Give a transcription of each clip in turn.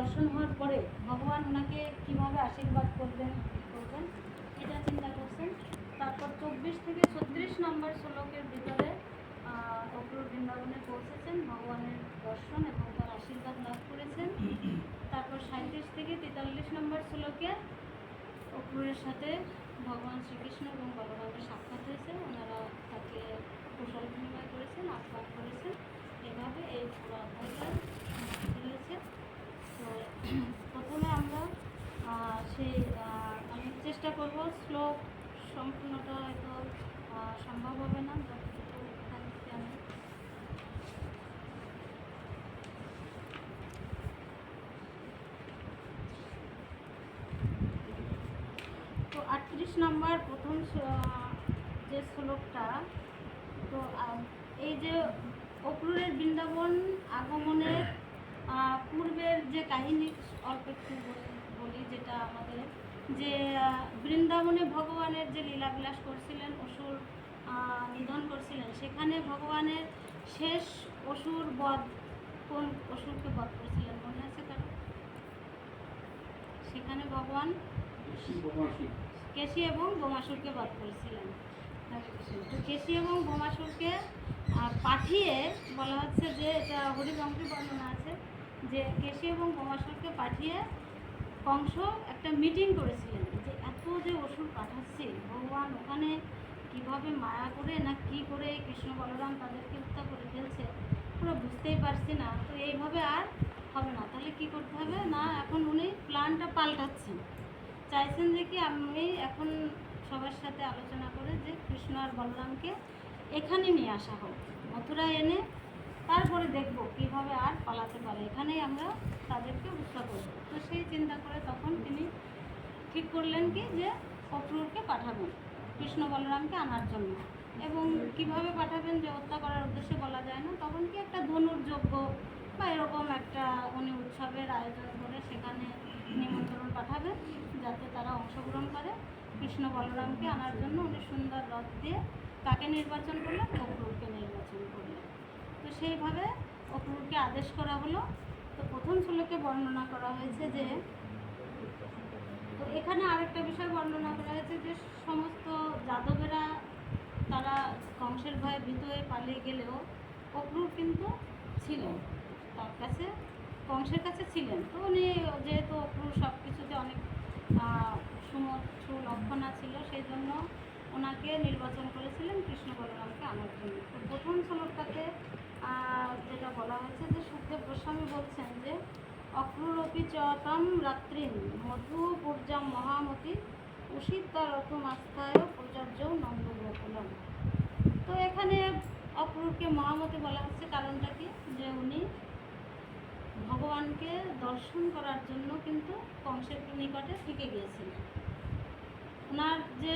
দর্শন হওয়ার পরে ভগবান ওনাকে কীভাবে আশীর্বাদ করবেন করবেন, এটা চিন্তা করছেন। তারপর চব্বিশ থেকে ছত্রিশ নম্বর শ্লোকের ভিতরে অক্রুর বৃন্দাবনে পৌঁছেছেন, ভগবানের দর্শন এবং তার আশীর্বাদ লাভ করেছেন। তারপর সাঁত্রিশ থেকে তেতাল্লিশ নম্বর শ্লোকে অক্রুরের সাথে ভগবান শ্রীকৃষ্ণ এবং বলরামের সাক্ষাৎ হয়েছে। ওনারা তাকে কুশল বিনিময় করেছেন আহ্বান করেছেন। এভাবে এই পুরো অধ্যায়টা প্রথমে আমরা সেই আমি চেষ্টা করব শ্লোক সম্পূর্ণটা হয়তো সম্ভব হবে না আমি তো আটত্রিশ নম্বর প্রথম যে শ্লোকটা, তো এই যে অক্রুরের বৃন্দাবন আগমনের পূর্বের যে কাহিনী অল্প একটু বলি- যেটা আমাদের যে বৃন্দাবনে ভগবানের যে লীলাবিলাস করছিলেন অসুর নিধন করছিলেন সেখানে ভগবানের শেষ অসুর বধ কোন অসুরকে বধ করছিলেন মনে আছে কারও? সেখানে ভগবান কেশি এবং বোমাসুরকে বধ করেছিলেন। তো কেশি এবং বোমাসুরকে পাঠিয়ে বলা হচ্ছে যে এটা হরিবংশী বর্ণনা আছে, যে কেশি এবং বোমাসুরকে পাঠিয়ে কংস একটা মিটিং করেছিলেন, যে এত যে অসুর পাঠাচ্ছি, ভগবান ওখানে কীভাবে মায়া করে না কি করে কৃষ্ণ বলরাম তাদেরকে হত্যা করে ফেলছে, পুরো বুঝতেই পারছি না, তো এইভাবে আর হবে না, তাহলে কি করতে হবে? না, এখন উনি প্ল্যানটা পাল্টাচ্ছেন। চাইছেন যে কি আমি এখন সবার সাথে আলোচনা করে যে কৃষ্ণ আর বলরামকে এখানে নিয়ে আসা হোক মথুরায় এনে তারপরে দেখব কীভাবে আর পালাতে পারে। এখানেই আমরা তাদেরকে উৎসাহ করব। তো সেই চিন্তা করে তখন তিনি ঠিক করলেন কি যে অক্রুরকে পাঠাবেন, কৃষ্ণ বলরামকে আনার জন্য। এবং কীভাবে পাঠাবেন যে হত্যা করার উদ্দেশ্যে বলা যায় না। তখন কি একটা ধনুর্যজ্ঞ বা এরকম একটা উনি উৎসবের আয়োজন করে সেখানে নিমন্ত্রণ পাঠাবেন, যাতে তারা অংশগ্রহণ করে। কৃষ্ণ বলরামকে আনার জন্য উনি সুন্দর রথ দিয়ে কাকে নির্বাচন করলেন অক্রুরকে নির্বাচন করলেন তো সেইভাবে অক্রুরকে আদেশ করা হলো। তো প্রথম শ্লোকে বর্ণনা করা হয়েছে যে তো এখানে আরেকটা বিষয় বর্ণনা করা হয়েছে যে সমস্ত যাদবেরা তারা কংসের ভয়ে ভীত হয়ে পালিয়ে গেলেও অক্রুর কিন্তু ছিলেন। তার কাছে কংসের কাছে ছিলেন। তো উনি যেহেতু অক্রুর সব কিছুতে অনেক আহ, সুম- সুলক্ষণা ছিল সেই জন্য ওনাকে নির্বাচন করেছিলেন কৃষ্ণ বলরামকে আনার জন্য। তো প্রথম শ্লোকটাতে যেটা বলা হয়েছে যে সুখদেব গোস্বামী বলছেন যে, অক্রুরপি চতম রাত্রিন, মধু পূর্যাম মহামতি, উষিতা রথমাস্থায় প্রযোজ্য নন্দগোকুলম। তো এখানে অক্রুরকে মহামতি বলা হচ্ছে কারণটা কি? যে উনি ভগবানকে দর্শন করার জন্য কিন্তু কংসের নিকটে থেকে গিয়েছিলেন। ওনার যে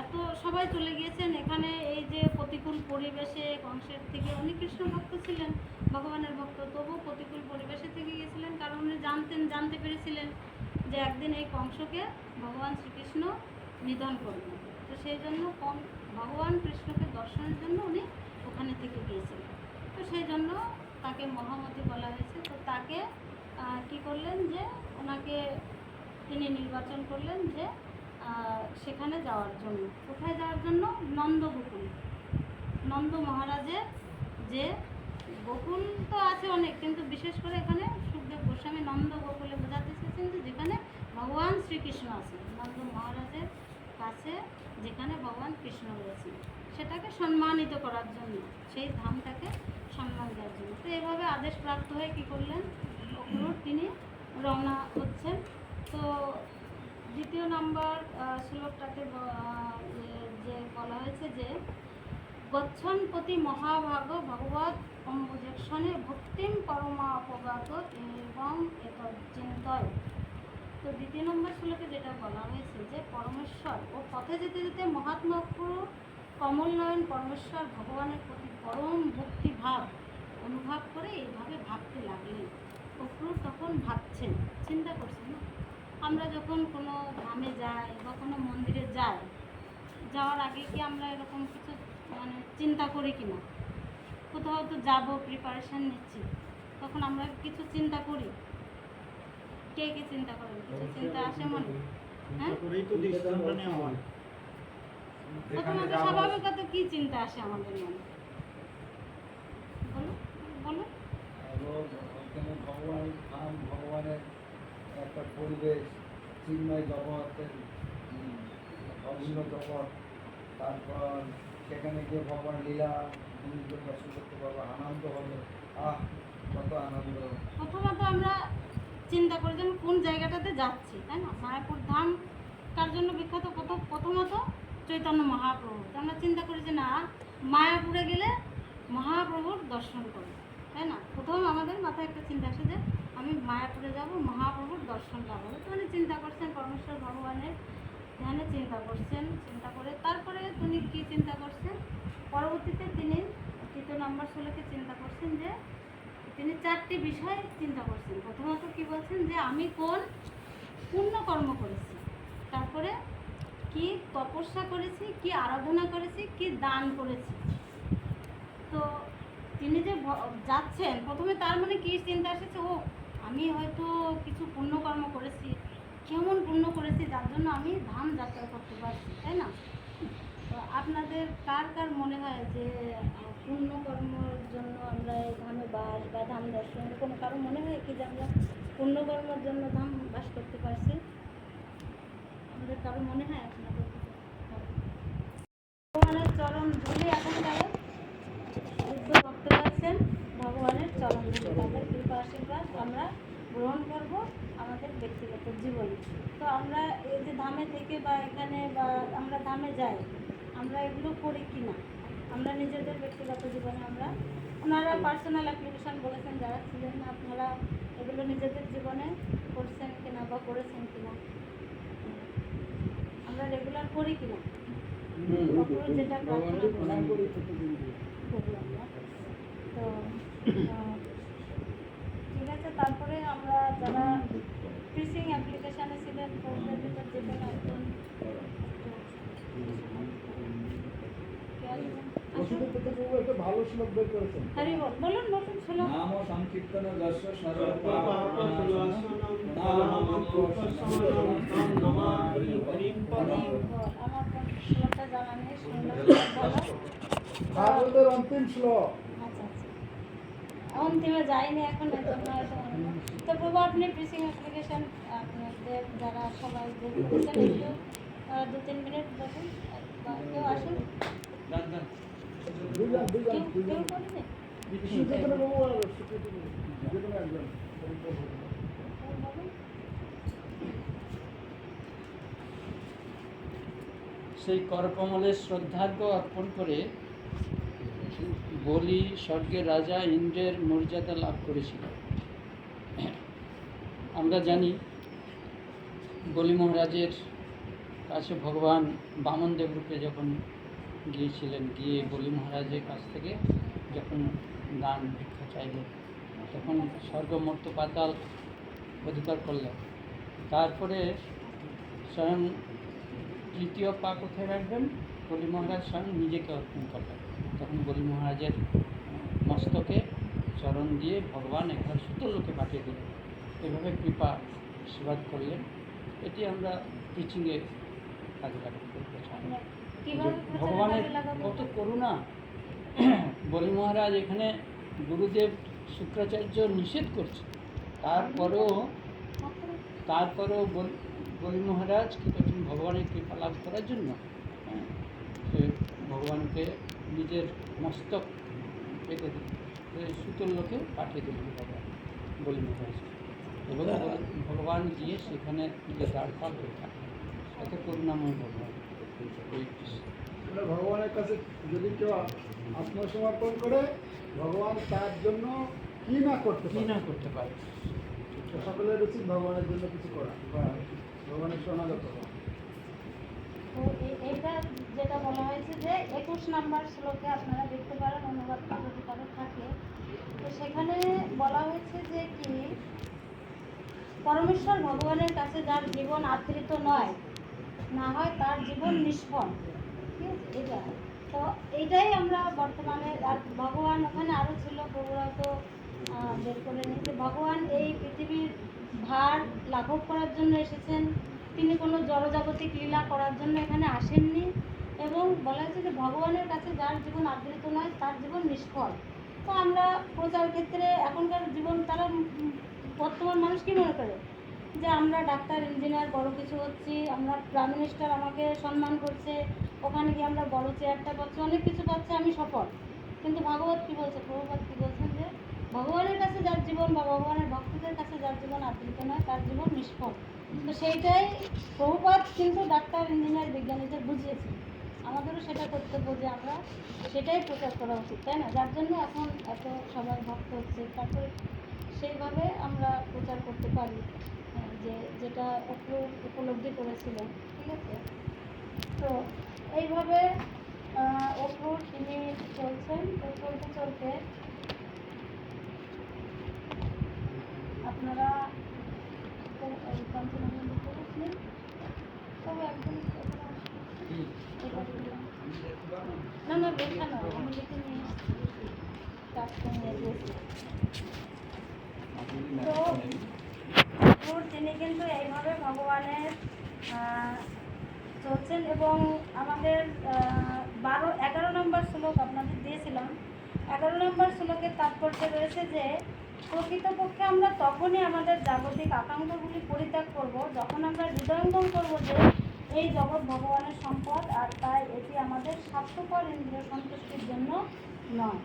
এত সবাই চলে গিয়েছেন, এখানে এই যে প্রতিকূল পরিবেশে কংসের থেকে উনি কৃষ্ণ ভক্ত ছিলেন, ভগবানের ভক্ত, তবুও প্রতিকূল পরিবেশে থেকে গিয়েছিলেন, কারণ উনি জানতেন, জানতে পেরেছিলেন যে একদিন এই কংসকে ভগবান শ্রীকৃষ্ণ নিধন করবেন। তো সেই জন্য কং, ভগবান কৃষ্ণকে দর্শনের জন্য উনি ওখানে থেকে গিয়েছিলেন। তো সেই জন্য তাকে মহামতি বলা হয়েছে। তো তাকে কি করলেন যে, ওনাকে তিনি নির্বাচন করলেন যে সেখানে যাওয়ার জন্য। কোথায় যাওয়ার জন্য? নন্দ নন্দগোকুল নন্দ মহারাজের যে গোকুল তো আছে অনেক, কিন্তু বিশেষ করে এখানে সুখদেব গোস্বামী নন্দ গোকুলে বোঝাতে চেয়েছেন যে যেখানে ভগবান শ্রীকৃষ্ণ আছে নন্দ মহারাজের কাছে যেখানে ভগবান কৃষ্ণ রয়েছেন। সেটাকে সম্মানিত করার জন্য, সেই ধামটাকে সম্মান দেওয়ার জন্য। তো এভাবে আদেশ প্রাপ্ত হয়ে কী করলেন? তিনি রওনা হচ্ছেন। তো দ্বিতীয় নম্বর শ্লোকটাতে যে- বলা হয়েছে যে, গচ্ছন প্রতি মহাভাগ ভগবত অম্বুজেক্ষণে ভক্তিম পরমা অপগাত এবং চিন্তয়। তো দ্বিতীয় নম্বর শ্লোকে যেটা বলা হয়েছে যে, পরমেশ্বর ও পথে যেতে যেতে মহাত্মা অক্রু কমল নয়ন পরমেশ্বর ভগবানের প্রতি পরম ভক্তিভাব অনুভব করে এইভাবে ভাবতে লাগলেন। অক্রুর তখন ভাবছেন, চিন্তা করছেন না? আমরা যখন কোনো ধামে যাই বা কোনো মন্দিরে যাই যাওয়ার আগে কি আমরা এরকম কিছু মানে চিন্তা করি কি না কোথাও তো যাব প্রিপারেশান নিচ্ছি। তখন আমরা কিছু চিন্তা করি। কে কে চিন্তা করেন? কিছু চিন্তা আসে মনে? হ্যাঁ? করেই তো ডিসিশনটা প্রথমত স্বাভাবিকত কি চিন্তা আসে আমাদের মনে? বলো বলো ভগবানের একটা পরিবেশ চিন্ময় উম, অভিন্ন জগৎ। তারপর সেখানে গিয়ে ভগবান লীলা আনন্দ আহ কত আনন্দ। প্রথমত আমরা চিন্তা করি যে কোন জায়গাটাতে যাচ্ছি তাই না? মায়াপুর ধাম কার জন্য বিখ্যাত প্রথম প্রথমত চৈতন্য মহাপ্রভু। আমরা চিন্তা করি যে না মায়াপুরে গেলে মহাপ্রভুর দর্শন করব তাই না? প্রথম আমাদের মাথায় একটা চিন্তা আসে যে আমি মায়াপুরে যাব, মহাপ্রভুর দর্শন পাবো। তো উনি চিন্তা করছেন, পরমেশ্বর ভগবানের ধ্যানে চিন্তা করছেন, চিন্তা করে তারপরে তিনি কী চিন্তা করছেন? পরবর্তীতে তিনি তৃতীয় নম্বর ষোলোকে চিন্তা করছেন যে, তিনি চারটি বিষয় চিন্তা করছেন। প্রথমত কি বলছেন যে, আমি কোন পুণ্যকর্ম করেছি? তারপরে কি তপস্যা করেছি, কি আরাধনা করেছি, কি দান করেছি? তো তিনি যে যাচ্ছেন, প্রথমে তার মানে কি চিন্তা এসেছে? ও আমি হয়তো কিছু পুণ্যকর্ম করেছি। কেমন পুণ্য করেছি যার জন্য আমি ধাম যাত্রা করতে পারছি, তাই না? তো আপনাদের কার কার মনে হয় যে পুণ্যকর্মর জন্য আমরা এই ধামে বাস বা ধাম দর্শন কোনো কারও মনে হয় কি যে আমরা পুণ্যকর্মের জন্য ধাম বাস করতে পারছি? আমাদের কারও মনে হয় আপনাদের ভগবানের চরণ ধুলি এখন তারা শুদ্ধ ভক্তরা আছেন, ভগবানের চরণ আশীর্বাদ আমরা গ্রহণ করব আমাদের ব্যক্তিগত জীবনে। তো আমরা এই যে ধামে থেকে বা এখানে বা আমরা ধামে যাই আমরা এগুলো করি কি না? আমরা নিজেদের ব্যক্তিগত জীবনে আমরা ওনারা পার্সোনাল অ্যাপ্লিকেশন বলেছেন যারা ছিলেন আপনারা এগুলো নিজেদের জীবনে করছেন কিনা বা করেছেন কিনা আমরা রেগুলার করি কিনা যেটা প্রার্থনা করি। করি তো আছে তারপরে আমরা যারা ফিশিং অ্যাপ্লিকেশানে ছিলেন ভিতর বল বলুন সংকীর্তন যশ ভাগবতের অন্তিম শ্লোক আচ্ছা আচ্ছা অন্তিমে এখন। তো আপনি ফিশিং অ্যাপ্লিকেশন আপনাদের যারা সবাই দু, তিন মিনিট বলুন বা কেউ আসুন সেই করকমলের শ্রদ্ধার্ঘ অর্পণ করে বলি স্বর্গের রাজা ইন্দ্রের মর্যাদা লাভ করেছিল। আমরা জানি, বলি মহারাজের কাছে ভগবান বামন দেবরূপে যখন গিয়েছিলেন, গিয়ে বলি মহারাজের কাছ থেকে যখন দান ভিক্ষা চাইলেন, তখন স্বর্গ মর্ত পাতাল অধিকার করলেন। তারপরে স্বয়ং তৃতীয় পা কোথায় রাখবেন বলি মহারাজ স্বয়ং নিজেকে অর্পণ করলেন। তখন বলি মহারাজের মস্তকে চরণ দিয়ে ভগবান একবার সুতলোকে পাঠিয়ে দিলেন। এভাবে কৃপা আশীর্বাদ করলেন। এটি আমরা টিচিংয়ে কাজে লাগাতে প্রচারে ভগবানের কত করুণা। বলি মহারাজ এখানে গুরুদেব শুক্রাচার্য নিষেধ করছে তারপরেও তারপরেও বল- মহারাজ কি করছেন ভগবানের কৃপা লাভ করার জন্য হ্যাঁ, সে ভগবানকে নিজের মস্তক পেতে দিল সুতোর লোকে পাঠিয়ে দিলেন ভগবান বলি মহারাজ। এবং ভগবান গিয়ে সেখানে নিজের দাঁড় পাল হয়ে থাকেন। এত করুণাময় ভগবান। ভগবানের কাছে যদি কেউ আত্মসমর্পণ করে ভগবান তার জন্য কি না করতে কি না করতে পারে? সকলের উচিত ভগবানের জন্য কিছু করা। ভগবানের শরণাগত হওয়া। তো এ- যেটা বলা হয়েছে যে একুশ নাম্বার শ্লোকে আপনারা দেখতে পারেন অনুবাদ যদি কারও থাকে। তো সেখানে বলা হয়েছে যে কি, পরমেশ্বর ভগবানের কাছে যার জীবন আদৃত নয়, না হয় তার জীবন নিষ্ফল। ঠিক আছে এটা তো এইটাই আমরা বর্তমানে ভগবান ওখানে আরও ছিল প্রভুরা বের করে নিয়েছে ভগবান এই পৃথিবীর ভার লাঘব করার জন্য এসেছেন। তিনি কোনো জড়জাগতিক লীলা করার জন্য এখানে আসেননি এবং বলা হয়েছে যে ভগবানের কাছে যার জীবন আদৃত নয়, তার জীবন নিষ্ফল। তো আমরা প্রচার ক্ষেত্রে এখনকার জীবন, তারা বর্তমান মানুষ কী মনে করে? যে আমরা ডাক্তার, ইঞ্জিনিয়ার, বড় কিছু হচ্ছি, আমরা প্রাইম মিনিস্টার আমাকে সম্মান করছে, ওখানে গিয়ে আমরা বড় চেয়ারটা পাচ্ছি, অনেক কিছু পাচ্ছি, আমি সফল। কিন্তু ভাগবত কী বলছে? প্রভুপাত কী বলছেন যে ভগবানের কাছে যার জীবন বা ভগবানের ভক্তদের কাছে যার জীবন আদৃত নয়, তার জীবন নিষ্ফল। তো সেইটাই প্রভুপাত কিন্তু ডাক্তার ইঞ্জিনিয়ার বিজ্ঞানীদের বুঝিয়েছে। আমাদেরও সেটা কর্তব্য যে আমরা সেটাই প্রচার করা উচিত তাই না? যার জন্য এখন এত সবাই ভক্ত হচ্ছে। তারপরে সেইভাবে আমরা প্রচার করতে পারি হ্যাঁ, যে যেটা একটু উপলব্ধি করেছিলেন ঠিক আছে? তো এইভাবে অক্রুর তিনি চলছেন। তো চলতে চলতে আপনারা তো তিনি কিন্তু এইভাবে ভগবানের চলছেন এবং আমাদের বারো, এগারো নম্বর শ্লোক আপনাদের দিয়েছিলাম। এগারো নম্বর শ্লোকের তাৎপর্য রয়েছে যে প্রকৃতপক্ষে আমরা তখনই আমাদের জাগতিক আকাঙ্ক্ষাগুলি পরিত্যাগ করব, যখন আমরা হৃদয়ঙ্গম করব যে এই জগৎ ভগবানের সম্পদ আর তাই এটি আমাদের স্বার্থপর ইন্দ্রিয় সন্তুষ্টির জন্য নয়।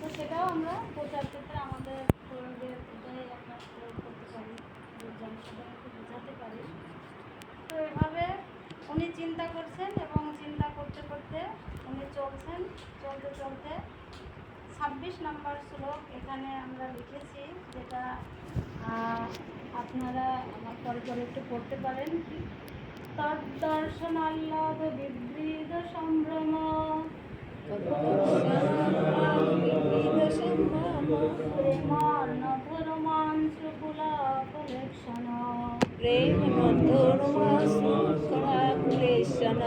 তো সেটাও আমরা প্রচার ক্ষেত্রে আমাদের তরুণদের প্রয়োগ করতে পারি জনসাধারণকে বোঝাতে পারি। তো এভাবে উনি চিন্তা করছেন এবং চিন্তা করতে করতে উনি চলছেন, চলতে চলতে ছাব্বিশ নম্বর শ্লোক এখানে আমরা লিখেছি, যেটা আপনারা আমার পরে পরে একটু পড়তে পারেন। তদ্দর্শনাল্লাভ বিবৃত সম্ভ্রম। প্রেমার্ণধর্মাঞ্চকুলাকুলেক্ষণ রথাদবস্কন্ধ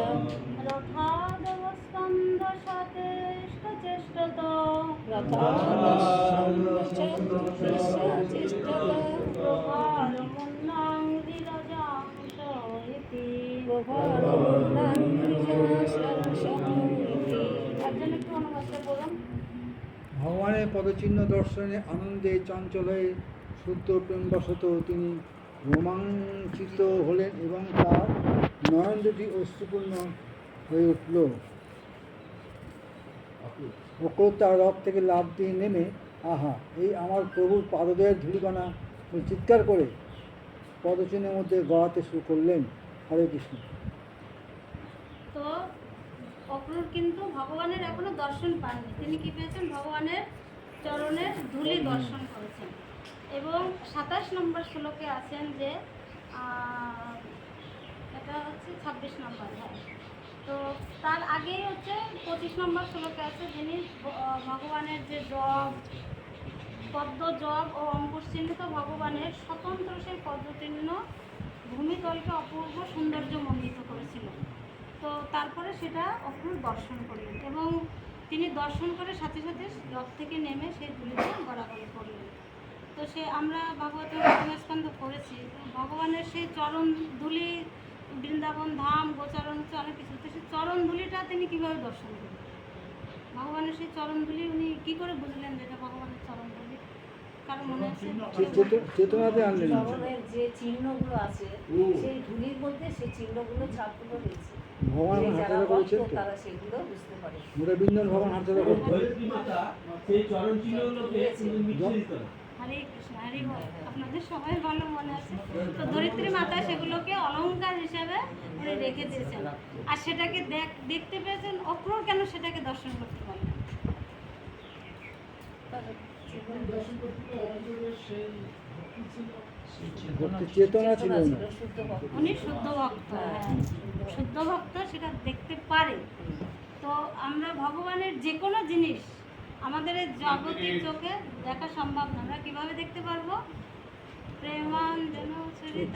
ভগবানের পদচিহ্ন দর্শনে আনন্দে চঞ্চল হয়ে শুদ্ধ প্রেমবশত তিনি রোমাঞ্চিত হলেন এবং তার নয়ন দুটি অশ্রুপূর্ণ হয়ে উঠল। অক্রোধ তার রথ থেকে লাভ দিয়ে নেমে, আহা, এই আমার প্রভুর পাদদেয়ের ধূলিকণা চিৎকার করে পদচিহ্নের মধ্যে গড়াতে শুরু করলেন হরে কৃষ্ণ। তো অক্রুর কিন্তু ভগবানের এখনও দর্শন পাননি। তিনি কি পেয়েছেন? ভগবানের চরণের ধুলি দর্শন করেছেন। এবং সাতাশ নম্বর শ্লোকে আছেন যে এটা হচ্ছে ছাব্বিশ নম্বর হ্যাঁ তো তার আগেই হচ্ছে পঁচিশ নম্বর শ্লোকে আছে যিনি ভগবানের যে জব, পদ্ম জব ও অঙ্কুশ চিহ্নিত ভগবানের স্বতন্ত্র সেই পদ্মচিহ্ন ভূমিতলকে অপূর্ব সৌন্দর্য মণ্ডিত করেছিল তো তারপরে সেটা অক্রুর দর্শন করলেন এবং তিনি দর্শন করে সাথে সাথে রথ থেকে নেমে সেই ধুলিতে গড়াগড়ি করলেন। তো সে আমরা ভগবতের স্কন্ধ করেছি ভগবানের সেই চরণ ধুলি বৃন্দাবন ধাম গোচারণ হচ্ছে অনেক কিছু। তো সেই চরণ ধুলিটা তিনি কীভাবে দর্শন করলেন ভগবানের সেই চরণ ধুলি উনি কী করে বুঝলেন যে এটা ভগবানের চরণ ধুলি কারণ মনে চেতনাতে আনলেন ভগবানের যে চিহ্নগুলো আছে সেই ধুলির মধ্যে সেই চিহ্নগুলো ছাপগুলো রয়েছে। ভগবান করেছেন তারা সেগুলো বুঝতে পারে। ভগবান সেই চরণ চিহ্নগুলোকে হরে কৃষ্ণ হরি আপনাদের সবাই ভালো মনে আছে? তো ধরিত্রী মাতা সেগুলোকে অলংকার হিসাবে উনি রেখে দিয়েছেন। আর সেটাকে দেখ দেখতে পেয়েছেন? অক্রুর কেন সেটাকে দর্শন করতে পারলেন উনি শুদ্ধ ভক্ত হ্যাঁ। শুদ্ধ ভক্ত সেটা দেখতে পারে। তো আমরা ভগবানের যে কোনো জিনিস আমাদের এই জাগতিক চোখে দেখা সম্ভব না। আমরা কীভাবে দেখতে পারব? প্রেমান যেন চরিত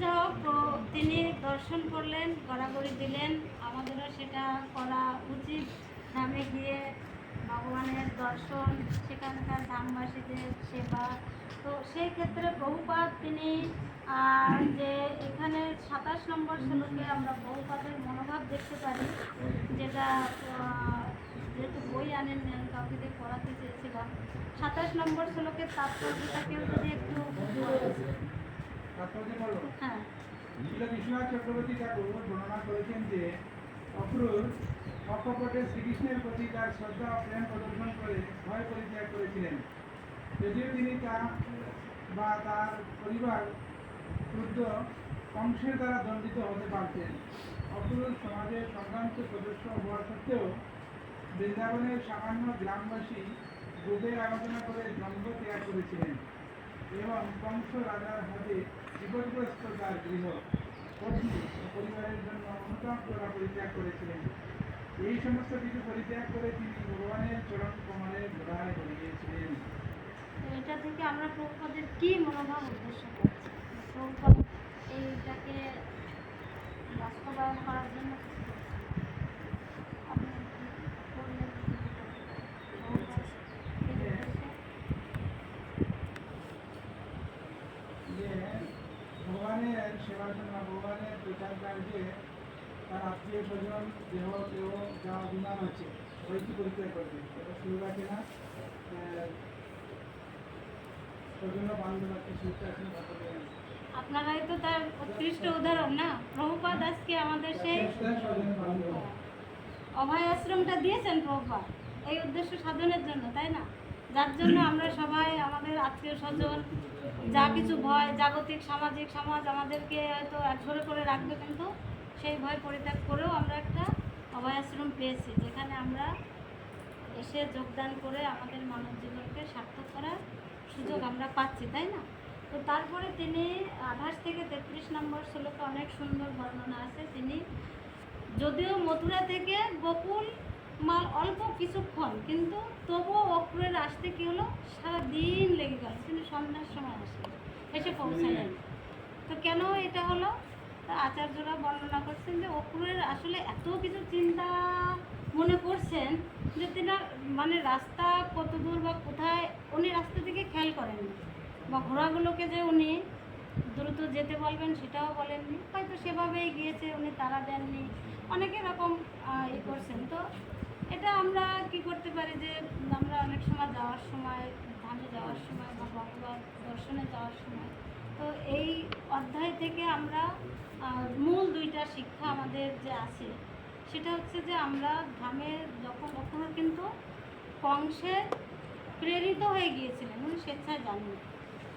যা হোক তিনি দর্শন করলেন, গড়াগড়ি দিলেন। আমাদেরও সেটা করা উচিত। ধামে গিয়ে ভগবানের দর্শন, সেখানকার ধামবাসীদের সেবা। তো সেই ক্ষেত্রে বহুপাত তিনি যে এখানে সাতাশ নম্বর শ্লোকে আমরা বহুপাতের মনোভাব দেখতে পারি, যেটা যেহেতু বই আনেন কাউকে দিয়ে পড়াতে চেয়েছিলাম। সাতাশ নম্বর শ্লোকের তাৎপর্যটাকেও যদি একটু হ্যাঁ। বিশ্বনাথ চক্রবর্তী ঠাকুর বর্ণনা করেছেন যে অক্রুর অকপটে শ্রীকৃষ্ণের প্রতি তার শ্রদ্ধা ও প্রেম প্রদর্শন করে ভয় পরিত্যাগ করেছিলেন। যদিও তিনি তা বা তার পরিবার ক্রুদ্ধ কংসের দ্বারা দণ্ডিত হতে পারতেন। অক্রুর সমাজের সম্ভ্রান্ত সদস্য হওয়া সত্ত্বেও বৃন্দাবনের সামান্য গ্রামবাসী গোদের আলোচনা করে দ্বন্দ্ব ত্যাগ করেছিলেন। এবং কংস রাজার হাতে বিপদগ্রস্ত তার গৃহ। পত্নী ও পরিবারের জন্য অনুতাপ করা পরিত্যাগ করেছিলেন। এই সমস্ত কিছু পরিত্যাগ করে তিনি ভগবানের চরণ কমলের গোড়ায় বলে গিয়েছিলেন। এটা থেকে আমরা প্রভুপদের কি মনোভাব উদ্দেশ্য করছি? প্রভুপদ এইটাকে বাস্তবায়ন করার জন্য আপনি কি করলেন? প্রভুপদ এই উদ্দেশ্যে? যে ভগবানের সেবার জন্য ভগবানের প্রচার কার্যে তার আত্মীয় স্বজন দেহ কেউ যা অভিমান আছে ওইটি পরিত্যাগ করবে এটা শুরু রাখে না। স্বজন বান্ধব আছে আছে আপনারাই তো তার উৎকৃষ্ট উদাহরণ না? প্রভুপাদ আজকে আমাদের সেই অভয় আশ্রমটা দিয়েছেন প্রভুপাদ। এই উদ্দেশ্য সাধনের জন্য তাই না? যার জন্য আমরা সবাই, আমাদের আত্মীয় স্বজন, যা কিছু ভয়, জাগতিক, সামাজিক সমাজ আমাদেরকে হয়তো একঘরে করে রাখবে কিন্তু সেই ভয় পরিত্যাগ করেও আমরা একটা অভয় আশ্রম পেয়েছি, যেখানে আমরা এসে যোগদান করে আমাদের মানব জীবনকে সার্থক করার সুযোগ আমরা পাচ্ছি, তাই না? তো তারপরে তিনি আঠাশ থেকে তেত্রিশ নম্বর শ্লোকে অনেক সুন্দর বর্ণনা আছে। তিনি, যদিও মথুরা থেকে গোকুল মাল অল্প কিছুক্ষণ, কিন্তু তবুও অক্রুরের আসতে কি হলো? সারা দিন লেগে গেল। কিন্তু সন্ধ্যার সময় আসলেন এসে পৌঁছালেন। তো কেন এটা হলো? তা আচার্যরা বর্ণনা করছেন যে অক্রুরের আসলে এত কিছু চিন্তা মনে করছেন যে তিনি মানে রাস্তা কত দূর বা কোথায় উনি রাস্তা থেকে খেয়াল করেননি বা ঘোড়াগুলোকে যে উনি দ্রুত যেতে বলবেন সেটাও বলেননি। হয়তো সেভাবেই গিয়েছে, উনি তারা দেননি। অনেক এরকম ই করছেন। তো এটা আমরা কি করতে পারি যে, আমরা অনেক সময় যাওয়ার সময়, ধামে যাওয়ার সময় বা ভগবান দর্শনে যাওয়ার সময়, তো এই অধ্যায় থেকে আমরা মূল দুইটা শিক্ষা আমাদের যে আছে, সেটা হচ্ছে যে আমরা ধামে যখন ওখানে কিন্তু কংসে প্রেরিত হয়ে গিয়েছিলেন, উনি স্বেচ্ছায় জানেন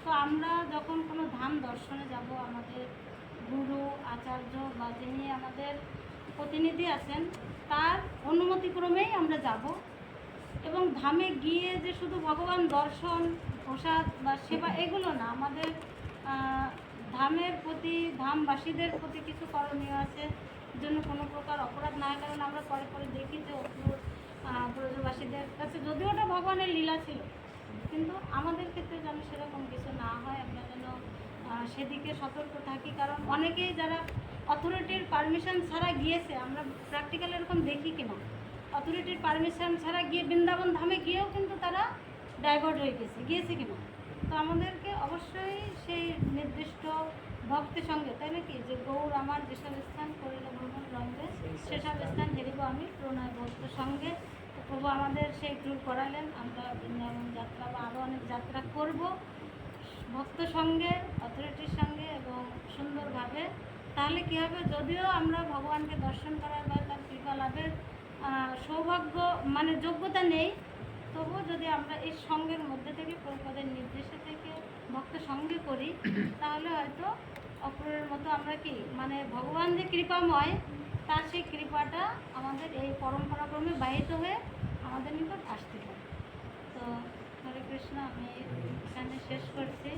তো আমরা যখন কোনো ধাম দর্শনে যাব, আমাদের গুরু, আচার্য বা যিনি আমাদের প্রতিনিধি আছেন তার অনুমতিক্রমেই আমরা যাব। এবং ধামে গিয়ে যে শুধু ভগবান দর্শন, প্রসাদ বা সেবা এগুলো না, আমাদের ধামের প্রতি, ধামবাসীদের প্রতি কিছু করণীয় আছে। জন্য কোনো প্রকার অপরাধ না কারণ আমরা পরে পরে দেখি যে অপুর ব্রজবাসীদের কাছে যদিও ওটা ভগবানের লীলা ছিল, কিন্তু আমাদের ক্ষেত্রে যেন সেরকম কিছু না হয়। আমরা যেন সেদিকে সতর্ক থাকি, কারণ অনেকেই যারা অথরিটির পারমিশন ছাড়া গিয়েছে, আমরা প্র্যাকটিক্যাল এরকম দেখি কিনা? অথরিটির পারমিশন ছাড়া গিয়ে বৃন্দাবন ধামে গিয়েও কিন্তু তারা ডাইভার্ট হয়ে গেছে, গিয়েছে কিনা? তো আমাদেরকে অবশ্যই সেই নির্দিষ্ট ভক্তের সঙ্গে, তাই নাকি? যে গৌর আমার যেসব স্থান করিল ভ্রমণ রঙ্গে, সেসব স্থান হেরিব আমি, প্রণয় ভক্তের সঙ্গে। প্রভু আমাদের সেই ট্যুর করালেন, আমরা বৃন্দাবন যাত্রা বা আরও অনেক যাত্রা করব। ভক্ত সঙ্গে অথরিটির সঙ্গে এবং সুন্দরভাবে তাহলে কী হবে? যদিও আমরা ভগবানকে দর্শন করার বা তার কৃপা লাভের সৌভাগ্য মানে যোগ্যতা নেই তবুও যদি আমরা এই সঙ্গের মধ্যে থেকে প্রভুপাদের নির্দেশে থেকে ভক্ত সঙ্গে করি তাহলে হয়তো অপরের মতো আমরা কি? মানে ভগবান যে কৃপাময় তার সেই কৃপাটা আমাদের এই পরম্পরাক্রমে বাহিত হয়ে আমাদের নিকট আসতে পারে। তো হরে কৃষ্ণ আমি এখানে শেষ করছি।